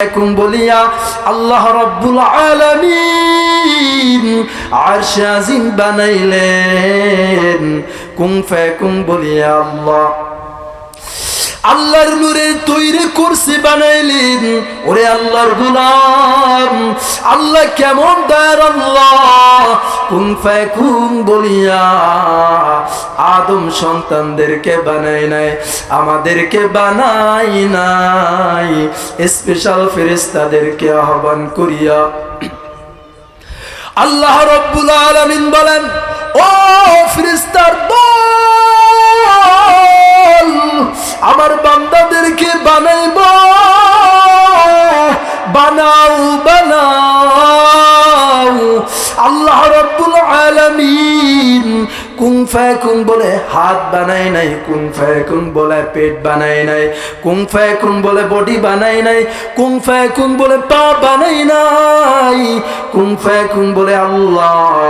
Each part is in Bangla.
কুম বলিয়া আল্লাহ রব্বুল আলমিন আরশ আজিম বানাইলেন। কুম ফায়াকুম বলিয়া আল্লাহ। আল্লাহর নূরের তৈরি করছে বানাইলেন। ওরে আল্লাহর গুলাম, আল্লাহ কেমন দয়ার আল্লাহ। কুম ফায়াকুম বলিয়া আদম সন্তানদেরকে বানাই নাই, আমাদেরকে বানাই নাই। স্পেশাল ফেরেস্তাদেরকে আহ্বান করিয়া আল্লাহ রব্বুল আলামিন বলেন, ও ফেরেস্তার দল আমার বান্দাদেরকে বানাইব। বানাও বানাও। আল্লাহ রব্বুল আলামিন কুং ফায়াকুন বলে হাত বানাই নাই কুং ফায়াকুন বলে পেট বানাই নাই কুং ফায়াকুন বলে বডি বানাই নাই কুং ফায়াকুন বলে পা বানাই নাই কুং ফায়াকুন বলে আল্লাহ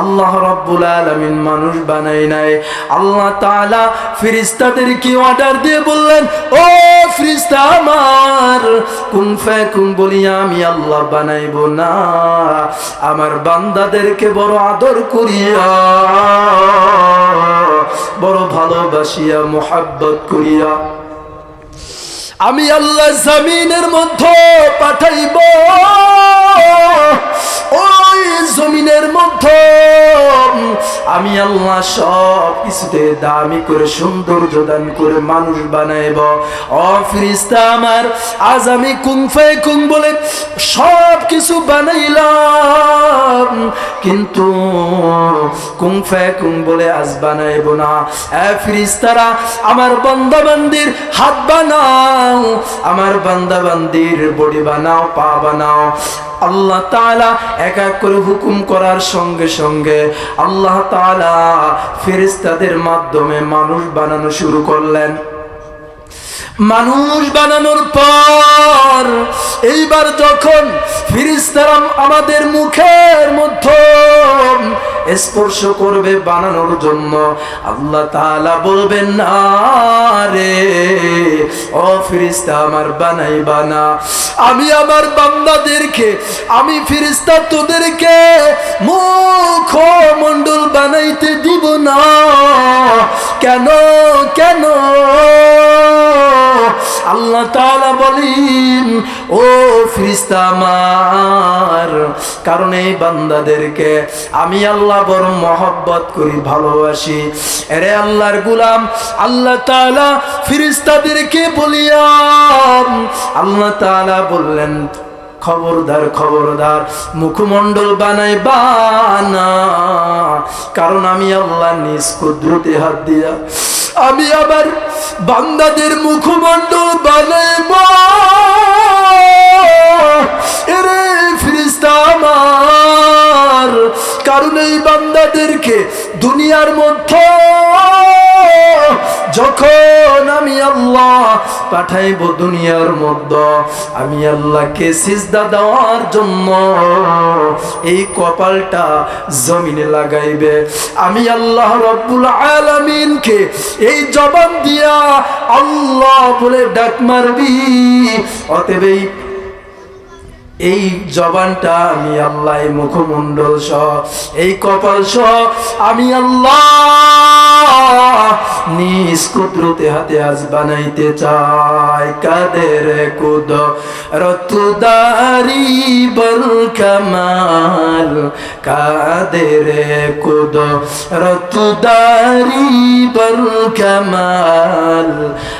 আল্লাহ রব্বুল আলামিন মানুষ বানাই নাই। আল্লাহ তাআলা ফেরেশতাদেরকে অর্ডার দিয়ে বললেন, ও ফেরেশতা আমার কুং ফায়াকুন বলি আমি আল্লাহ বানাইব না, আমার বান্দাদেরকে বড় আদর করিয়া। বড় ভালোবাসিয়া মোহাব্বত করিয়া আমি আল্লাহ জামিনের মধ্যে পাঠাইব। ওই জমিনের মধ্যে। আমি আল্লাহ সব কিছুতে দামি করে, সৌন্দর্য দান করে মানুষ বানাইব। ও ফিরিস্তা আমার, আজ আমি কুংফায় কুং বলে সব কিছু বানাইলাম। কিন্তু কুংফায় কুং বলে আজ বানাইব না। ফিরিস্তারা, আমার বন্দাবান্দির হাত বানাও, আমার বান্দাবান্দির বডি বানাও, পা বানাও। আল্লাহ তালা এক এক করে হুকুম করার সঙ্গে সঙ্গে আল্লাহ তালা ফেরিস্তাদের মাধ্যমে মানুষ বানানো শুরু করলেন। মানুষ বানানোর পর, এইবার যখন ফিরিস্তারাম আমাদের মুখের মধ্যে স্পর্শ করবে বানানোর জন্য, আল্লাহ তাআলা বলবেন, না রে, ও ফিরিস্তা, আমার বানাই বানা আমি আমার বান্দাদেরকে, আমি ফিরিস্তা তোদেরকে মুখ মন্ডল বানাইতে দিব না। কেন কেন? আল্লাহ তাআলা বলেন, ও ফিরিস্তা আমার, কারণ এই বান্দাদেরকে আমি আল্লাহ বড় মহব্বত করি, ভালোবাসি। এরে আল্লাহর গুলাম, আল্লাহ তাআলা ফিরিস্তাদেরকে বলিয়াম আল্লাহ তাআলা বললেন, খবরদার খবরদার, মুখমণ্ডল বানাই, বানা। কারণ আমি আল্লাহ নিজ কুদরতে হাত দিয়া আমি আবার বান্দাদের মুখমণ্ডল বানাইব। এরে ফিরিস্তা আমার। কারণ এই বান্দাদেরকে দুনিয়ার মধ্যে যখন আমি আল্লাহ পাঠাইব দুনিয়ার মধ্যে, আমি আল্লাহকে সিজদা দেওয়ার জন্য এই কপালটা জমিনে লাগাইবে। আমি আল্লাহ রব্বুল আলামিনকে এই জবান দিয়া আল্লাহ বলে ডাক মারবি। অতএব এই এই জবানটা আমি আল্লাহ মুখমণ্ডল সহ এই কপাল সহ আমি আল্লাহ নিজ কুদরতে হাতে আজ বানাইতে চাই কাদের কুদ রতুদারি বল কামাল কাদের কুদ রতুদারি বল কামাল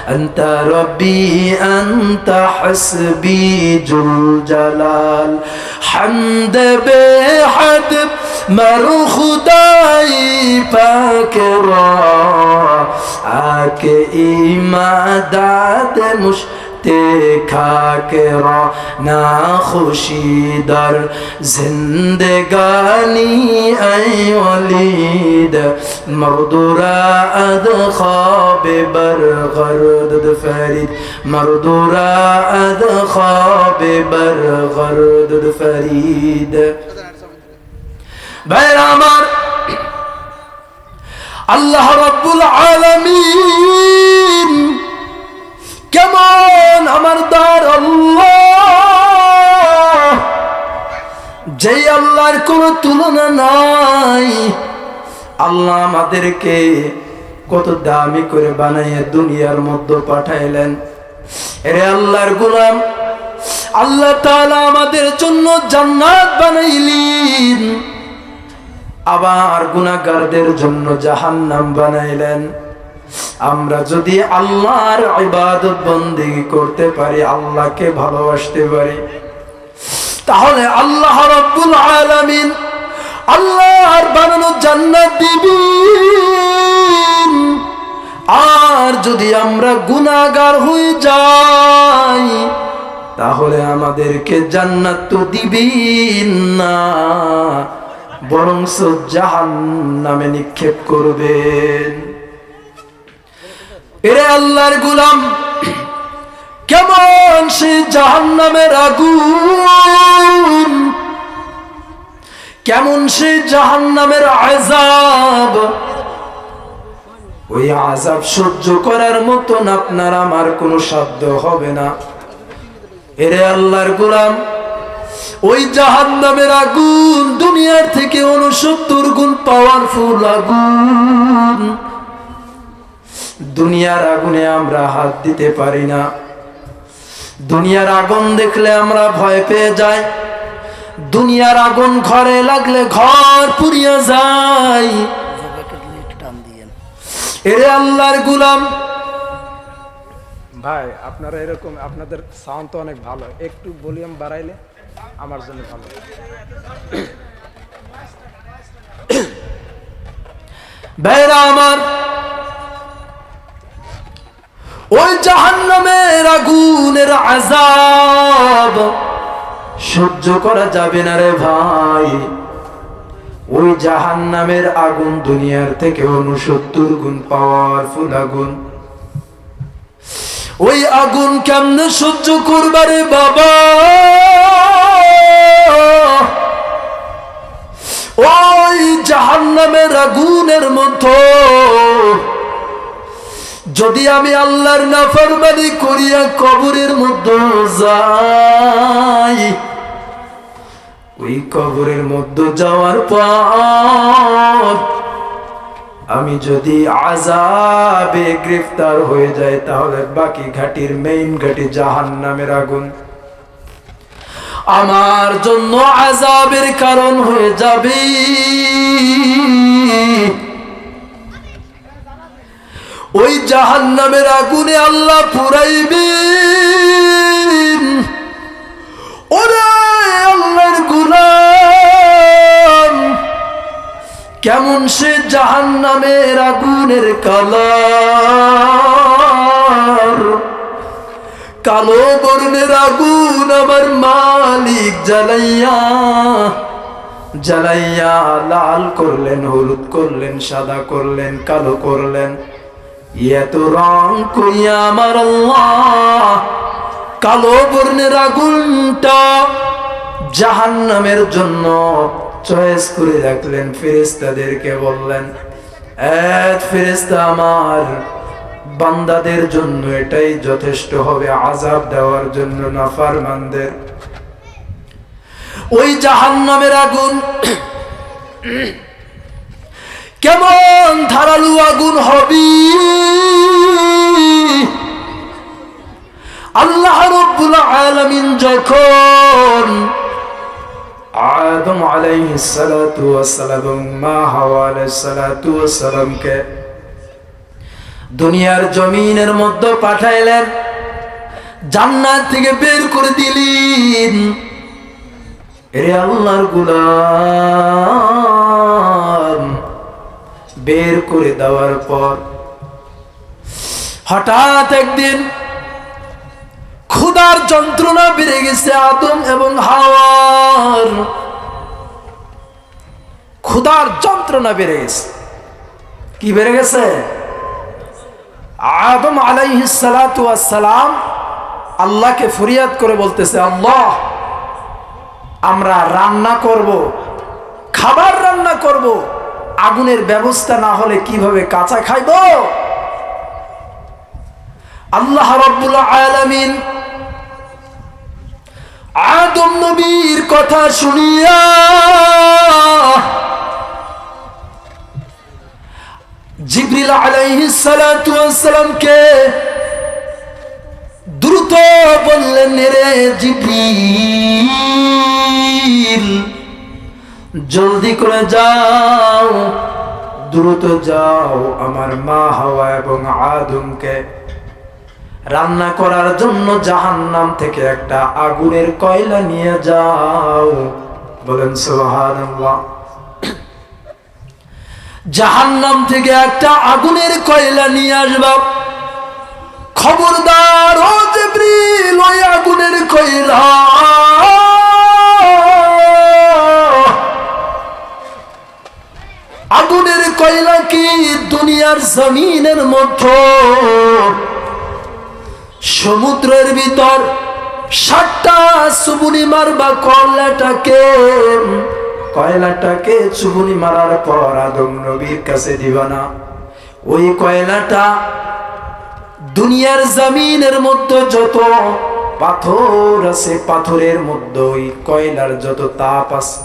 أنت ربي أنت حسبي جل جلال حمد بحد مر خداي پاک را آکے ایمادات مش خاک را ناخوشی در زندگانی ای ولید مردورا اد خواب برغرد فرید مردورا اد خواب برغرد فرید ভাইরা আমার। আল্লাহ রব্বুল আলামিন কেমন আমার আল্লাহ। যেই আল্লাহর কোনো তুলনা নাই, আল্লাহ আমাদেরকে কত দামি করে বানাইয়ে দুনিয়ার মধ্যে পাঠাইলেন। এরে আল্লাহর গুলাম, আল্লাহ তাআলা আমাদের জন্য জান্নাত বানাইলেন। আবার গুনাহগারদের জন্য জাহান্নাম বানাইলেন। আমরা যদি আল্লাহর ইবাদত বন্দেগী করতে পারি, আল্লাহকে ভালোবাসতে পারি, তাহলে আল্লাহ রাব্বুল আলামিন আল্লাহর বানানো জান্নাত দিবেন। আর যদি আমরা গুনাহগার হয়ে যাই, তাহলে আমাদেরকে জান্নাত তো দিবেন না। বরং জাহান্নামে নিক্ষেপ করবেন। এরে আল্লাহর গুলাম, কেমন সে জাহান্নামের আগুন? কেমন সে জাহান্নামের আজাব ওই আজাব সহ্য করার মতন আপনার আমার কোনো সাধ্য হবে না। এরে আল্লাহর গোলাম ওই জাহান নামের আগুন দুনিয়ার থেকে উনসত্তর গুণ পাওয়ারফুল আগুন। দুনিয়ার আগুনে আমরা হাত দিতে পারি না। দুনিয়ার আগুন দেখলে আমরা ভয় পেয়ে যাই। দুনিয়ার আগুন ঘরে লাগলে ঘর পুড়িয়ে যায়। এরে আল্লাহর গুলাম। ভাই, আপনারা এরকম, আপনাদের সাউন্ড তো অনেক ভালো। একটু ভলিউম বাড়াইলে। আমার জন্য ভালো। ভাইরা আমার, ওই জাহান্নামের আগুনের আজাব সহ্য করা যাবে না রে ভাই। ওই জাহান্নামের আগুন দুনিয়ার থেকে উনসত্তর গুণ পাওয়ারফুল আগুন। ওই আগুন কেমনে সহ্য করবারে বাবা? ওই জাহান্নামের আগুনের মতো। যদি আমি আল্লাহর নাফরমানি করিয়া কবরের মধ্যে যাই, ওই কবরের মধ্যে যাওয়ার পর আমি যদি আজাবে গ্রেফতার হয়ে যাই, তাহলে বাকি ঘাটির মেইন ঘাটি জাহান নামের আগুন। আমার জন্য আজাবের কারণ হয়ে যাবে। ওই জাহান নামের আগুনে আল্লাহ পুরাইবেন। ওরে আল্লাহর গুলাম কেমন সে জাহান নামের আগুনের কালার? কালো বর্ণের আগুন আমার মালিক জ্বালাইয়া জ্বালাইয়া লাল করলেন, হলুদ করলেন, সাদা করলেন, কালো করলেন। এত রং করিয়া আমার কালো বর্ণের আগুনটা জাহান নামের জন্য চয়েস করে রাখলেন ফেরেস্তাদেরকে বললেন এক ফেরেস্তা আমার, বান্দাদের জন্য এটাই যথেষ্ট হবে আজাব দেওয়ার জন্য নাফারমানদের ওই জাহান নামের আগুন কেমন ধারালু আগুন হবে? আল্লাহ রব্বুল আলামিন যখন আদম আলাইহিস সালাতু ওয়াস সালাম, মা হাওয়া আলাইহিস সালাতু ওয়াস সালামকে দুনিয়ার জমিনের মধ্যে পাঠাইলেন, জান্নাত থেকে বের করে দিলেন। এরে আল্লাহর গুলাম, বের করে দেওয়ার পর হঠাৎ একদিন ক্ষুধার যন্ত্রণা বেড়ে গেছে আদম এবং হাওয়ার। ক্ষুধার যন্ত্রণা বেড়ে গেছে। কি বেড়ে গেছে? আদম আলাইহিসালাম আল্লাহকে ফরিয়াদ করে বলতেছে, আল্লাহ, আমরা রান্না করব, খাবার রান্না করব। আগুনের ব্যবস্থা না হলে কীভাবে কাঁচা খাইব? আল্লাহ রব্বুল আলামিন আদম নবীর কথা শুনিয়া জিবরিল আলাইহিস সালাতু সালামকে দ্রুত বললেন রে জিবরিল, জলদি করে যাও, দ্রুত যাও আমার মা হাওয়া এবং আদমকে। রান্না করার জন্য জাহান্নাম থেকে একটা আগুনের কয়লা নিয়ে যাও। বলেন, সুবহানাল্লাহ। জাহান্নাম থেকে একটা আগুনের কয়লা নিয়ে আসবা। খবরদার, ও জিবরিল, ওই আগুনের কয়লা। আগুনের কয়লা কি দুনিয়ার জমিনের মধ্যে? সমুদ্রের ভিতর সাতটা চুবুনি মারবা কয়লাটাকে কয়লাটাকে চুবুনি মারার পর আদম নবীর কাছে দিবা না। ওই কয়লাটা দুনিয়ার জমিনের মধ্যে যত পাথর আছে, পাথরের মধ্যে ওই কয়লার যত তাপ আছে,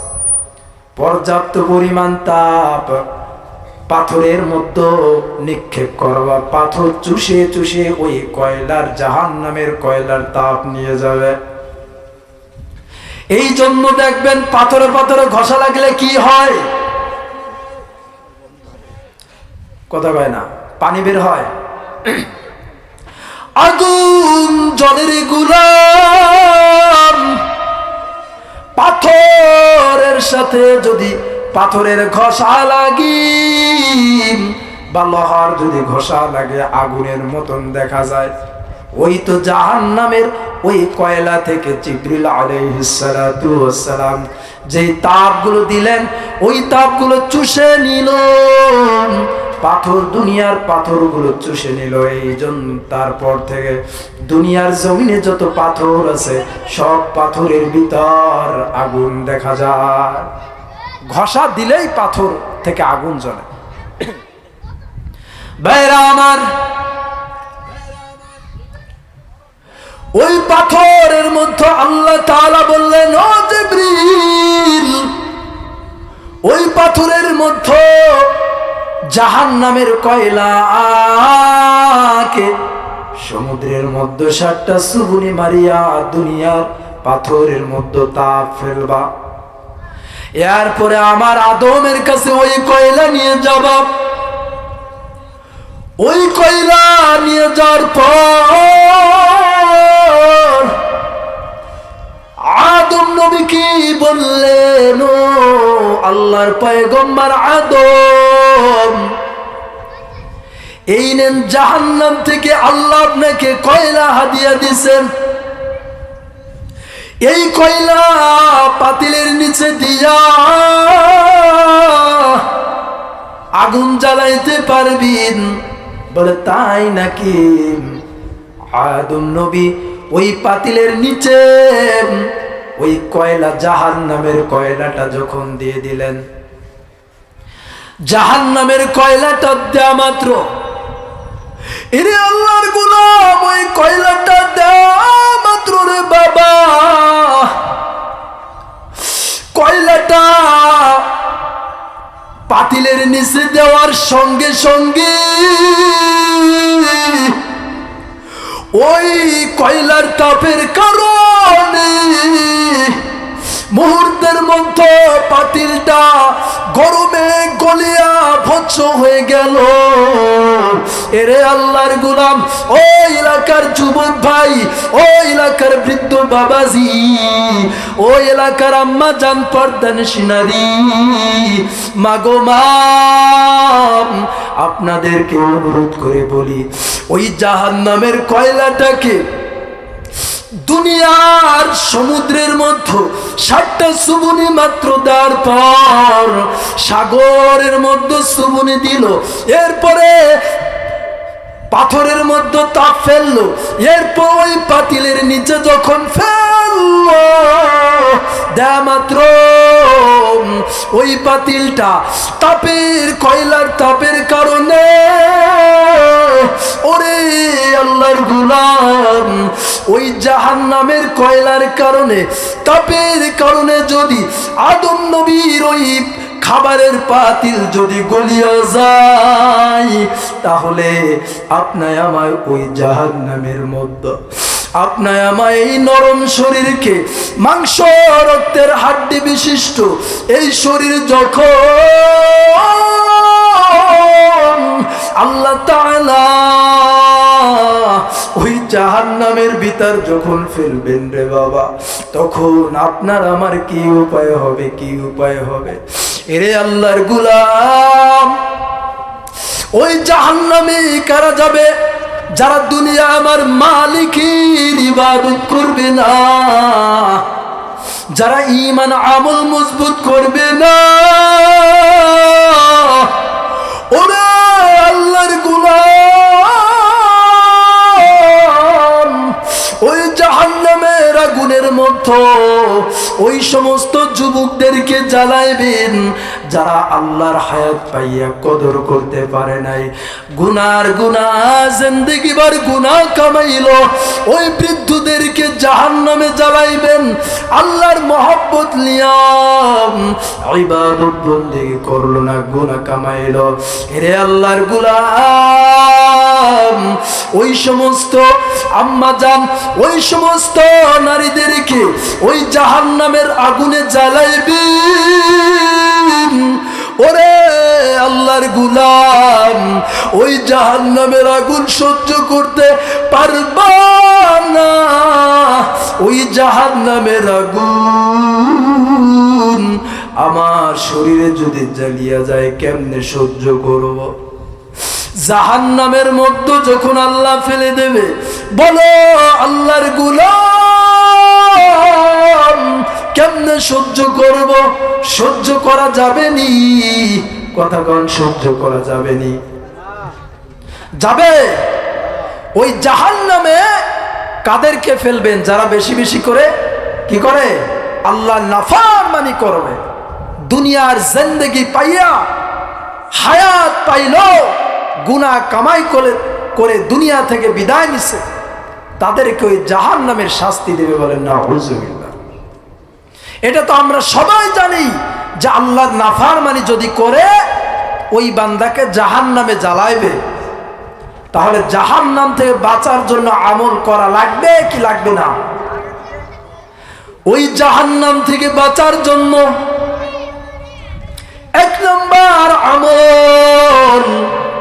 পর্যাপ্ত পরিমাণ তাপ পাথরের মধ্যে নিক্ষেপ করবা পাথর চুষে চুষে ওই কয়লার জাহান নামের কয়লার তাপ নিয়ে যাবে। এই জন্য দেখবেন পাথরে পাথরে ঘষা লাগলে কি হয়? কথা কয় না, পানি বের হয়। আগুন জলের গুলাম পাথরের সাথে যদি পাথরের ঘষা লাগি বা লোহার যদি ঘষা লাগে, আগুনের মতন দেখা যায়। ওই তো জাহান নামের ওই কয়লা থেকে জিবরিল আলাইহিসসালাম যেই তাপগুলো দিলেন, ওই তাপগুলো চুষে নিল। পাথর, দুনিয়ার পাথরগুলো চুষে নিল। এই জন্য তারপর থেকে দুনিয়ার জমিনে যত পাথর আছে, সব পাথরের ভিতর আগুন দেখা যায়। ঘষা দিলেই পাথর থেকে আগুন জ্বলে। ভাইরা আমার, ওই পাথরের মধ্যে আল্লাহ তাআলা বললেন, ও ওই পাথরের মধ্যে জাহান নামের কয়লাকে সমুদ্রের মধ্যে সাতটা সুগুনি মারিয়া, দুনিয়ার পাথরের মধ্যে তাপ ফেলবা। এরপরে আমার আদমের কাছে ওই কয়লা নিয়ে যাব। ওই কয়লা নিয়ে যাওয়ার পর আদম নবী কি বললেন? আল্লাহর পয়গম্বর আদম, এই নেন জাহান্নাম থেকে আল্লাহ আপনাকে কয়লা হাদিয়া দিছেন। এই কয়লা পাতিলের নিচে দিয়া আগুন জ্বালাইতে পারবিন? বলে, তাই নাকি? আদম নবী ওই পাতিলের নিচে, ওই কয়লা জাহান নামের কয়লাটা যখন দিয়ে দিলেন। জাহান নামের কয়লাটা দেয়া মাত্র। এরে আল্লাহর গুলাম, ওই কয়লাটা দেওয়া রে বাবা। কয়লাটা পাতিলের নিচে দেওয়ার সঙ্গে সঙ্গে ওই কয়লার তাপের কারণে মুহূর্তের মধ্যে পাতিলটা গরমে গলিয়া ভৎস হয়ে গেল। এরে আল্লাহর গুলাম, ও এলাকার যুবক ভাই, ও এলাকার বৃদ্ধ বাবাজি, ও এলাকার আম্মা জান পর্দান সিনারি। মাগো মা, আপনাদেরকে অনুরোধ করে বলি, ওই জাহান নামের কয়লাটাকে দুনিয়ার সমুদ্রের মধ্যে ষাটটা সুবনি মাত্র দেওয়ার পর সাগরের মধ্যে সুবনি দিল। এরপরে পাথরের মধ্যে তাপ ফেলল। এরপর ওই পাতিলের নিচে যখন ফেলল দেয়া মাত্র ওই পাতিলটা তাপের কয়লার তাপের কারণে ওরে আল্লাহর গুলাম, ওই জাহান নামের কয়লার কারণে, তাপের কারণে যদি আদম নবীর ওই খাবারের পাতিল যদি গলিয়া যায় তাহলে আপনায় আমার ওই জাহান নামের মধ্যে আপনায় আমার এই নরম শরীরকে মাংস রক্তের হাড্ডি বিশিষ্ট এই শরীর যখন আল্লাহ তাআলা ওই জাহান নামের ভিতর যখন ফেলবেন রে বাবা, তখন আপনার আমার কি উপায় হবে, কি উপায় হবে? এরে আল্লাহর গুলাম, ওই জাহান্নামে কারা যাবে? যারা দুনিয়া আমার মালিকের ইবাদত করবে না, যারা ইমান আমল মজবুত করবে না, ওরা আল্লাহর ওই ওই সমস্ত যুবকদেরকে জ্বালাইবেন যারা আল্লাহর হায়াত পাইয়া কদর করতে পারে নাই। গুনার গুনা জিন্দেগি বার গুনা কামাইলো। ওই বৃদ্ধদেরকে জাহান্নামে জ্বালাইবেন। আল্লাহর মহব্বত লিয়াম ইবাদত করল না, গুনা কামাইলো। এরে আল্লাহর গুলাম, ওই সমস্ত আম্মা জান ওই সমস্ত নারীদেরকে ওই জাহান্নামের আগুনে জ্বালাইবেন ওরে আল্লাহর গুলাম, ওই জাহান্নামের আগুন সহ্য করতে পারবা না। ওই জাহান্নামের আগুন আমার শরীরে যদি জ্বালিয়া যায়, কেমনে সহ্য করব? জাহান নামের মধ্যে যখন আল্লাহ ফেলে দেবে, বলো আল্লাহর গুলাম কেমনে সহ্য করব? সহ্য করা যাবে নি কথা কন সহ্য করা যাবে নি যাবে? ওই জাহান নামে কাদেরকে ফেলবেন? যারা বেশি বেশি করে কি করে? আল্লাহ নাফার মানি করবে। দুনিয়ার জিন্দেগি পাইয়া হায়াত পাইল গুনা কামাই করে করে দুনিয়া থেকে বিদায় নিছে। তাদেরকে ওই জাহান নামের শাস্তি দেবে বলেন না হুজুবিল্লাহ এটা তো আমরা সবাই জানি যে আল্লাহর নাফার মানে যদি করে, ওই বান্দাকে জাহান নামে জ্বালাইবে। তাহলে জাহান নাম থেকে বাঁচার জন্য আমল করা লাগবে কি লাগবে না? ওই জাহান নাম থেকে বাঁচার জন্য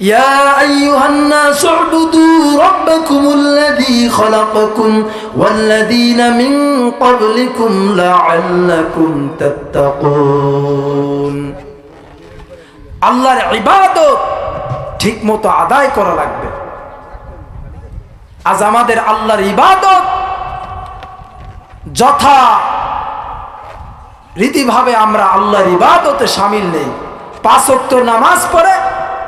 يا أيها الناس اعبدوا ربكم الذي خلقكم والذين من قبلكم لعلكم تتقون আল্লাহর ইবাদত ঠিক মতো আদায় করা লাগবে আজ আমাদের আল্লাহর ইবাদত যথা রীতিভাবে আমরা আল্লাহর ইবাদতে সামিল নেই পাঁচ ওয়াক্ত নামাজ পড়ে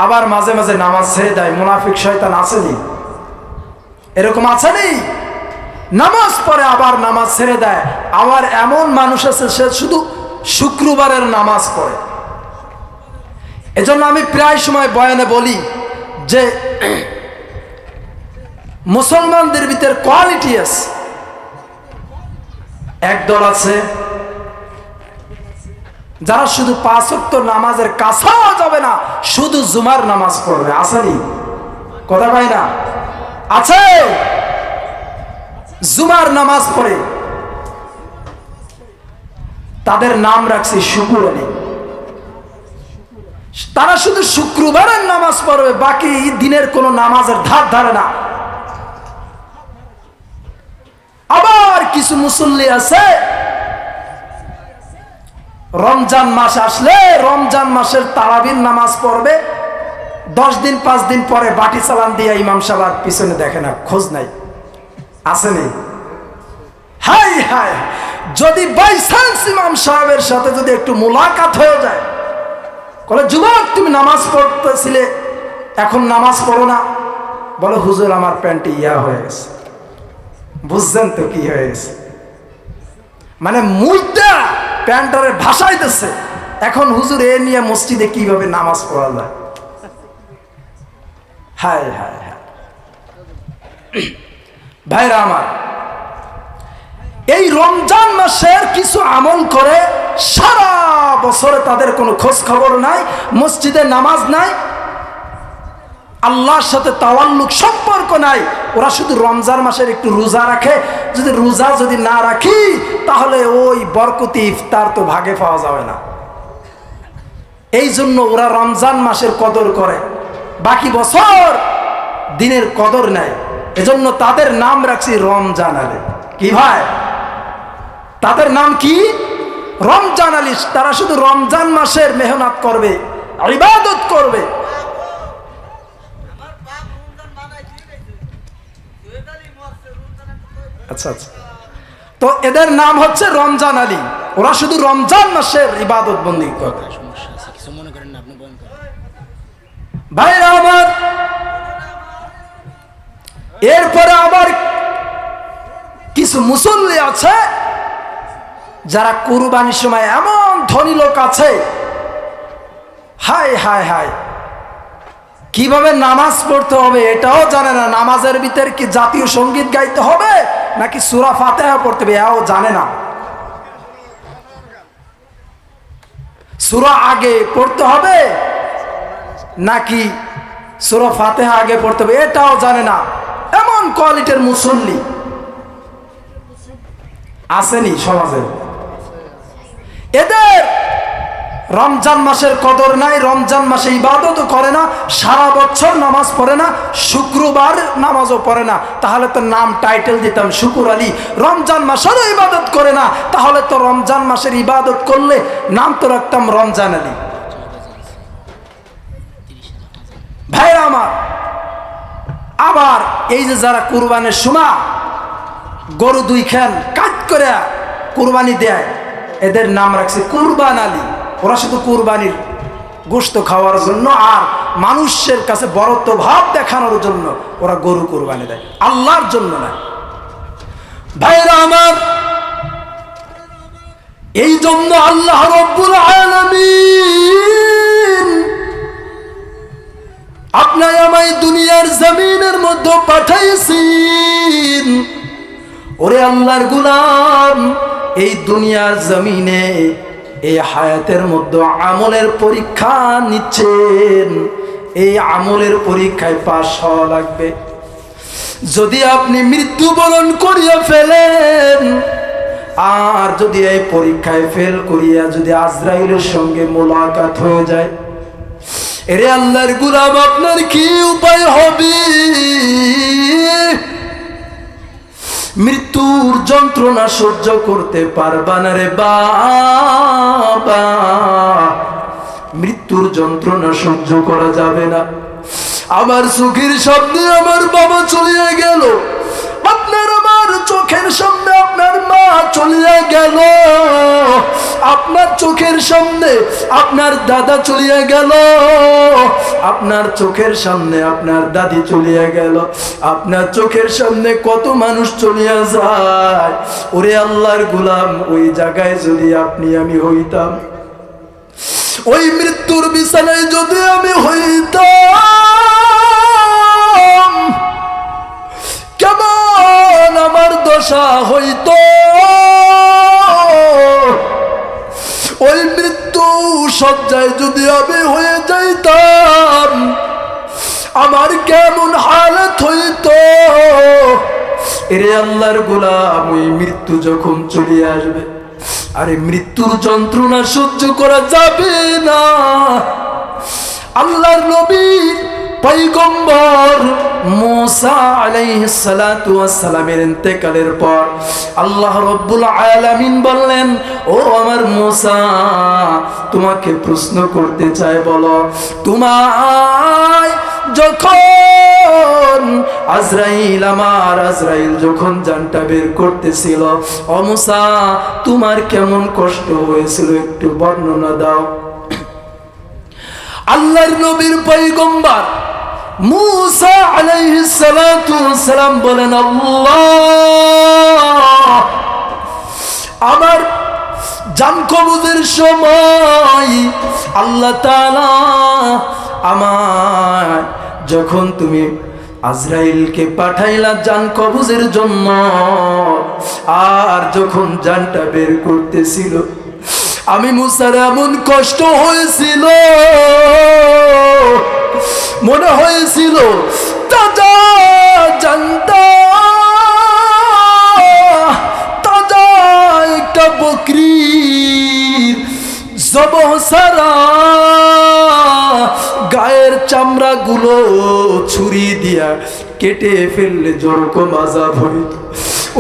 আবার মাঝে মাঝে নামাজ ছেড়ে দেয়, মুনাফিক শয়তান আসেনি। এরকম আসেনি? নামাজ পড়ে আবার নামাজ ছেড়ে দেয়। আবার এমন মানুষ আছে, সে শুধু শুক্রবারের নামাজ পড়ে। এজন্য আমি প্রায় সময় বয়ানে বলি যে মুসলমানদের ভিতর কোয়ালিটি আছে। একদল আছে যারা শুধু পাঁচ ওয়াক্ত নামাজের কাছেও যাবে না, শুধু জুমার নামাজ পড়বে। আসেনি কথা পাই না? আছে? জুমার নামাজ পড়ে। তাদের নাম রাখছি শুকুর আলী। তারা শুধু শুক্রবারের নামাজ পড়বে, বাকি দিনের কোনো নামাজের ধার ধারে না। আবার কিছু মুসল্লি আছে রমজান মাস আসলে রমজান মাসের তারাবির নামাজ পড়বে। দশ দিন, পাঁচ দিন পরে বাটি চালান দিয়ে ইমাম সাহেব পিছনে দেখে না, খোঁজ নাই। আসেনি হাই হাই। যদি বাই চান্স ইমাম সাহেবের সাথে যদি একটু মোলাকাত হয়ে যায় বলে যুবক, তুমি নামাজ পড়তেছিলে, এখন নামাজ পড়ো না। বলো, হুজুর, আমার প্যান্টে ইয়া হয়ে গেছে। বুঝছেন তো কি হয়ে গেছে? মানে মুইটা প্যান্টারে ভাসাইতেছে। এখন হুজুর এ নিয়ে মসজিদে কীভাবে নামাজ পড়া যায়? হায় হায় হায়। ভাইরা আমার, এই রমজান মাসের কিছু আমল করে সারা বছরে তাদের কোনো খোঁজ খবর নাই, মসজিদে নামাজ নাই আল্লাহর সাথে তাওয়াল্লুক সম্পর্ক নাই। ওরা শুধু রমজান মাসের একটু রোজা রাখে। যদি রোজা যদি না রাখি, তাহলে ওই বরকতি ইফতার তো ভাগে পাওয়া যাবে না। এই জন্য ওরা রমজান মাসের কদর করে। বাকি বছর দিনের কদর নেয়। এজন্য তাদের নাম রাখছি রমজান আলী। কি ভাই? তাদের নাম কি? রমজান আলী। তারা শুধু রমজান মাসের মেহনত করবে, ইবাদত করবে। আচ্ছা আচ্ছা। তো এদের নাম হচ্ছে রমজান আলী। ওরা শুধু রমজান মাসের ইবাদত বন্দি করে। ভাইরা আমার, এরপরে আবার কিছু মুসল্লি আছে, যারা কুরবানির সময় এমন ধনী লোক আছে। হায় হায় হায়। কীভাবে নামাজ পড়তে হবে এটাও জানে না। নামাজের ভিতর কি জাতীয় সংগীত গাইতে হবে নাকি সুরা ফাতেহা পড়তে হবে এও জানে না। সুরা আগে পড়তে হবে নাকি সুরা ফাতেহা আগে পড়তে হবে এটাও জানে না। এমন কোয়ালিটির মুসল্লি আসেনি সমাজে। এদের রমজান মাসের কদর নাই, রমজান মাসে ইবাদত করে না, সারা বছর নামাজ পড়ে না, শুক্রবার নামাজও পড়ে না। তাহলে তো নাম টাইটেল দিতাম, শুকুর আলী। রমজান মাসেরও ইবাদত করে না, তাহলে তো রমজান মাসের ইবাদত করলে নাম তো রাখতাম রমজান আলী। ভাইরা আমার, আবার এই যে যারা কুরবানের সময় গরু দুই খান কাজ করে কুরবানি দেয়, এদের নাম রাখছে কুরবান আলী। ওরা শুধু কুরবানির গোস্ত খাওয়ার জন্য আর মানুষের কাছে বরত্ব ভাব দেখানোর জন্য ওরা গরু কুরবানি দেয়। আল্লাহর জন্য না। ভাইরা আমার, এই জন্য আল্লাহ রব্বুল আলামিন আপনার আমায় দুনিয়ার জমিনের মধ্যে পাঠাইছেন। ওরে আল্লাহর গুলাম, এই দুনিয়ার জমিনে এই হায়াতের মধ্যে আমলের পরীক্ষা নিচ্ছেন। এই আমলের পরীক্ষায় পাশ হওয়া লাগবে। যদি আপনি মৃত্যুবরণ করিয়া ফেলেন, আর যদি এই পরীক্ষায় ফেল করিয়া যদি আজরাইলের সঙ্গে মোলাকাত হয়ে যায়, এরে আল্লাহর গুলাম আপনার কি উপায় হবে? মৃত্যুর যন্ত্রণা সহ্য করতে পারবা না রে বাবা। মৃত্যুর যন্ত্রণা সহ্য করা যাবে না। আমার সুখীর সামনে আমার বাবা চলিয়া গেল। আপনার আমার চোখের সামনে মা চলিয়া গেল। আপনার চোখের সামনে আপনার দাদা চলিয়া গেল। আপনার চোখের সামনে আপনার দাদি চলিয়া গেল। আপনার চোখের সামনে কত মানুষ চলিয়া যায়। ওরে আল্লাহর গুলাম, ওই জায়গায় যদি আপনি, আমি হইতাম। ওই মৃত্যুর বিছানায় যদি আমি হইতাম। দশা হইত। ওই মৃত্যু সজ্জায় যদি আমি হয়ে যাইতাম, আমার কেমন হালত হইত? এরে আল্লাহর গোলাম, ওই মৃত্যু যখন চলে আসবে, আরে মৃত্যুর যন্ত্রণা সহ্য করা যাবে না। আল্লাহর নবী পৈগম্বর মুসা আলাইহিস সালাতু ওয়াস সালামের ইন্তেকালের পর আল্লাহ রব্বুল আলামিন বললেন, ও আমার মুসা, তোমাকে প্রশ্ন করতে চাই, বলো, তোমায় যখন আজরাইল, আমার আজরাইল যখন জানটা বের করতেছিল অমুসা তোমার কেমন কষ্ট হয়েছিল একটু বর্ণনা দাও। আল্লাহর নবীর পৈগম্বর মুসা আলাইহিস সালাতু সালাম বলেন, আল্লাহ, আমার জান কবজের সময় আল্লাহ তাআলা আমার যখন তুমি আজরাইলকে পাঠাইলা জান কবজের জন্য, আর যখন জানটা বের করতেছিল, আমি মুসার এমন কষ্ট হয়েছিল মনে হয়েছিল, তাজা জানটা, তাজা একটা জবহ সারা গায়ের চামড়া গুলো ছুরি দিয়া কেটে ফেললে যেরকম আজাব হইত।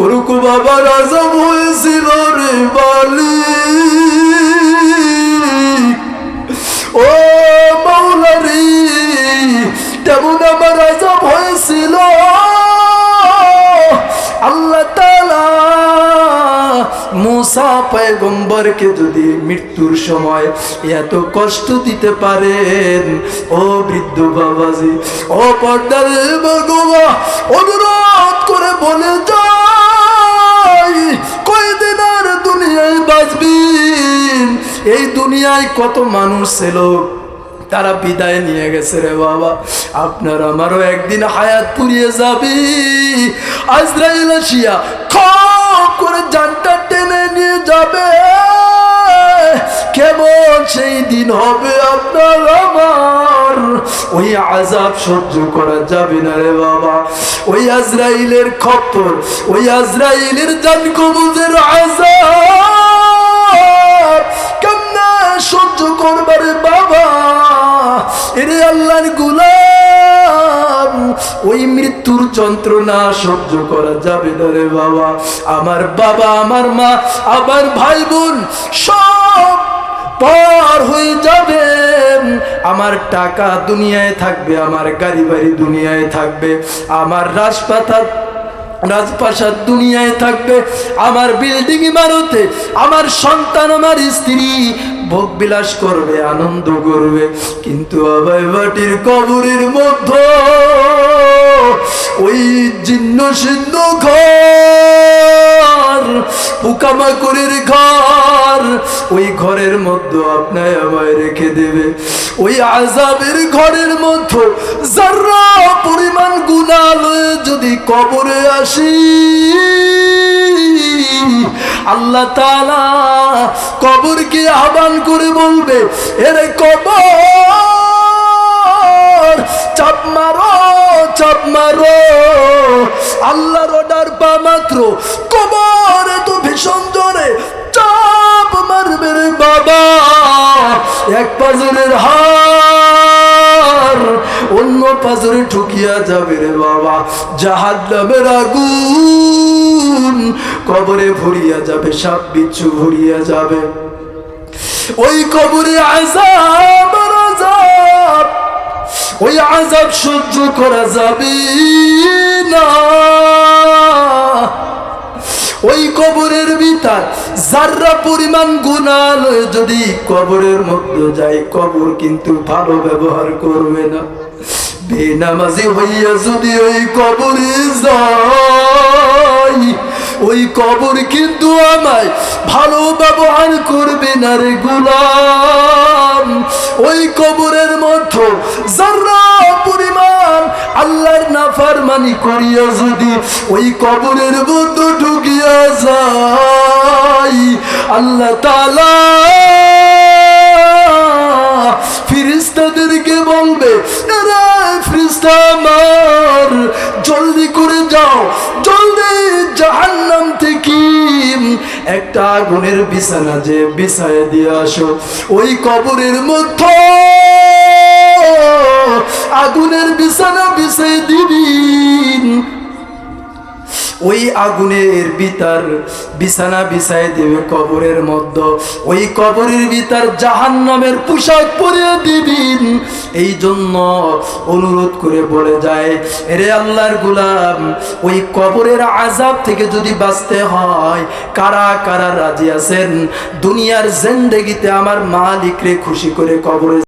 ওরকম আবার আজাব হয়েছিল রে বালি ও মাওলারি তেমন আমার আজাব হয়েছিল, আল্লাহ তাআলা মুসা পয়গম্বরকে যদি মৃত্যুর সময় এত কষ্ট দিতে পারেন, ও বৃদ্ধ বাবাজি, ও পর্দার ভগবা অনুরোধ করে বলে যাই, কয়দিন আর দুনিয়ায় বাঁচবেন এই দুনিয়ায় কত মানুষ ছিল? তারা বিদায় নিয়ে গেছে রে বাবা। আপনার আমারও একদিন হায়াত পুড়িয়ে যাবে। খপ করে জানটা টেনে নিয়ে যাবে। কেমন সেই দিন হবে আপনার আমার? ওই আজাব সহ্য করা যাবে না রে বাবা। ওই আজরাইলের খপ্পর, ওই আজরাইলের জান কবুজের আজাব কেমনে সহ্য করবারে বাবা? এরে আল্লাহর গুলাম, ওই মৃত্যুর যন্ত্রণা সহ্য করা যাবে না রে বাবা। আমার বাবা, আমার মা, আমার ভাই বোন সব পার হয়ে যাবে। আমার টাকা দুনিয়ায় থাকবে, আমার গাড়ি বাড়ি দুনিয়ায় থাকবে, আমার রাজপাতা রাজপ্রাসাদ দুনিয়ায় থাকবে, আমার বিল্ডিং ইমারতে, আমার সন্তান, আমার স্ত্রী ভোগ বিলাস করবে, আনন্দ করবে। কিন্তু আবাই বাটির কবরের মধ্যে ওই জিন্ন সিদ্ধ ঘর, পোকামাকড়ের ঘর, ওই ঘরের মধ্যে আপনায় আমায় রেখে দেবে। ওই আজাবের ঘরের মধ্যে যারা পরিমাণ গুণা লয়ে যদি কবরে আসি, আল্লাহ তাআলা কবরকে আহ্বান করে বলবে, এরে কবর, চাপ মারো চাপ মারো। আল্লাহর অর্ডার পা মাত্র কবরে তো ভীষণ জোরে চাপ মারবে রে বাবা। এক পাজরের হার অন্য পাজরে ঠুকিয়া যাবে রে বাবা। জাহাজ নামের আগুন কবরে ভরিয়া যাবে, সাপ বিচ্ছু ভরিয়া যাবে। ওই কবরে আজাব ওই আজাব সহ্য করা যাবে না। ওই কবরের ভিতর যার্রা পরিমাণ গুণাল যদি কবরের মধ্যে যায়, কবর কিন্তু ভালো ব্যবহার করবে না। বেনামাজি হইয়া যদি ওই কবরে যাই ওই কবর কিন্তু আমায় ভালো ব্যবহার করবে না রে গুলাম। ওই কবরের মধ্যে যারা পরিমাণ আল্লাহর নাফারমানি করিয়া যদি ওই কবরের মধ্যে ঢুকিয়া যাই আল্লাহ তাআলা ফিরিস্তাদেরকে বলবে "এরা ফিরিস্তা আমার, জলদি করে যাও একটা আগুনের বিছানা যে বিছায় দিয়ে আসো। ওই কবরের মধ্যে আগুনের বিছানা বিছাই দিবিন ওই আগুনের ভিতর বিছানা বিছাই দেবে কবরের মধ্যে। ওই কবরের ভিতর জাহান্নামের পোশাক পরিয়ে দিবিন। এই জন্য অনুরোধ করে বলে যায়, এরে আল্লাহর গুলাম, ওই কবরের আজাব থেকে যদি বাঁচতে হয়, কারা কারা রাজি আছেন? দুনিয়ার জেন্দেগিতে আমার মালিকরে খুশি করে কবরে